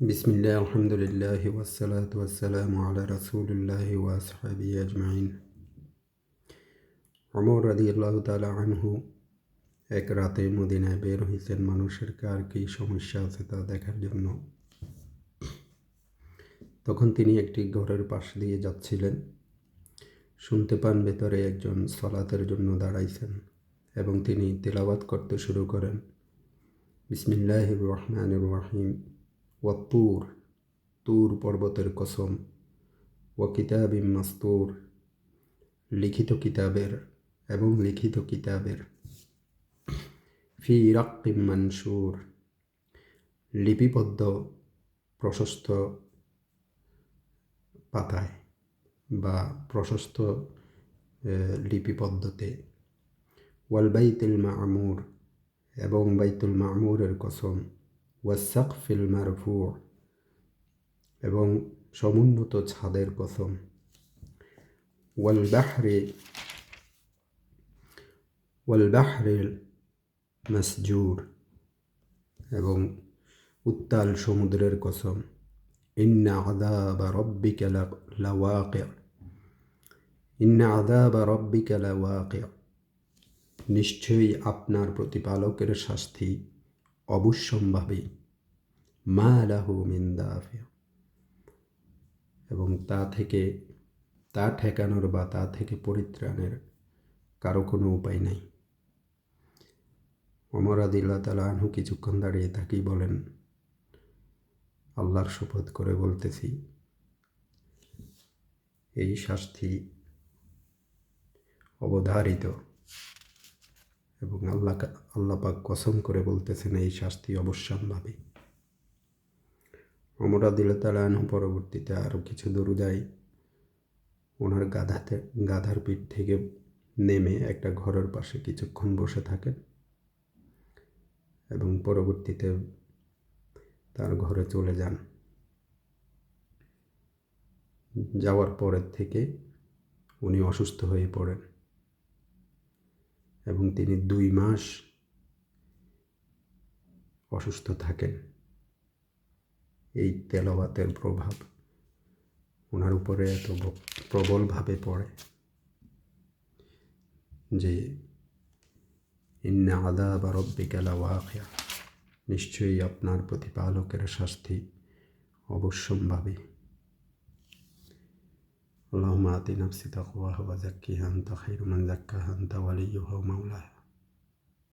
বিসমিল্লাহ আলহামদুলিল্লাহ ওয়াসালাত ওয়াসালাম আলা রসুল্লাহ ওয়াসহাবি আজমাইন অমর রাদি আল্লাহ তালা আনহু এক রাতে মদিনায় বের হয়েছেন মানুষের কার কী সমস্যা আছে তা দেখার জন্য। তখন তিনি একটি ঘরের পাশ দিয়ে যাচ্ছিলেন। শুনতে পান ভেতরে একজন সলাতের জন্য দাঁড়াইছেন। এবং তিনি তেলাওয়াত করতে শুরু করেন। বিসমিল্লাহ রহমান রহিম। ওয়াত্তুর তুর পর্বতের কসম। ও কিতাবিম মাস্তুর, লিখিত কিতাবের এবং লিখিত কিতাবের। ফি রাক্কিম মানসুর, লিপিবদ্ধ প্রশস্ত পাতায় বা প্রশস্ত লিপিবদ্ধতে। ওয়াল বাইতুল মামুর, এবং বাইতুল মামুরের কসম ওয়াসাক ফিল মারফু, এবং সমুন্নত ছাদের কসম। ওয়াল বাহরে, ওয়াল বাহরের মসজুর, এবং উত্তাল সমুদ্রের কসম। ইন্না আদাবা রব্বিকা লাওয়াকি, ইন্না আদাবা রব্বিকা লাওয়াকি। নিশ্চয়ই আপনার প্রতিপালকের শাস্তি অবশ্যম্ভাবী। মা লাহু মিন্দাফে এবং তা থেকে, তা ঠেকানোর বা তা থেকে পরিত্রাণের কারও কোনো উপায় নাই। অমর আদিল্লা তালা আনহু কিছুক্ষণ দাঁড়িয়ে থাকি বলেন, আল্লাহর শপথ করে বলতেছি, এই শাস্তি অবধারিত। এবং আল্লাহ আল্লাপাক কসম করে বলতেছেন, এই শাস্তি অবশ্যম্ভাবী অমরা দিলে তালানহু পরবর্তীতে আরও কিছু দরুদাই ওনার গাধাতে, গাধার পিঠ থেকে নেমে একটা ঘরের পাশে কিছুক্ষণ বসে থাকেন এবং পরবর্তীতে তার ঘরে চলে যান। যাওয়ার পরের থেকে উনি অসুস্থ হয়ে পড়েন। এবং তিনি দুই মাস অসুস্থ থাকেন। এই তেলাওয়াতের প্রভাব ওনার উপরে এত প্রবলভাবে পড়ে যে ইন্না আদা বা রব্বিকালা ওয়াকিয়া নিশ্চয়ই আপনার প্রতিপালকের শাস্তি অবশ্যম্ভাবী। اللهم آت نفسي تقواها وزكها أنت خير من زكاها أنت وليها ومولاها.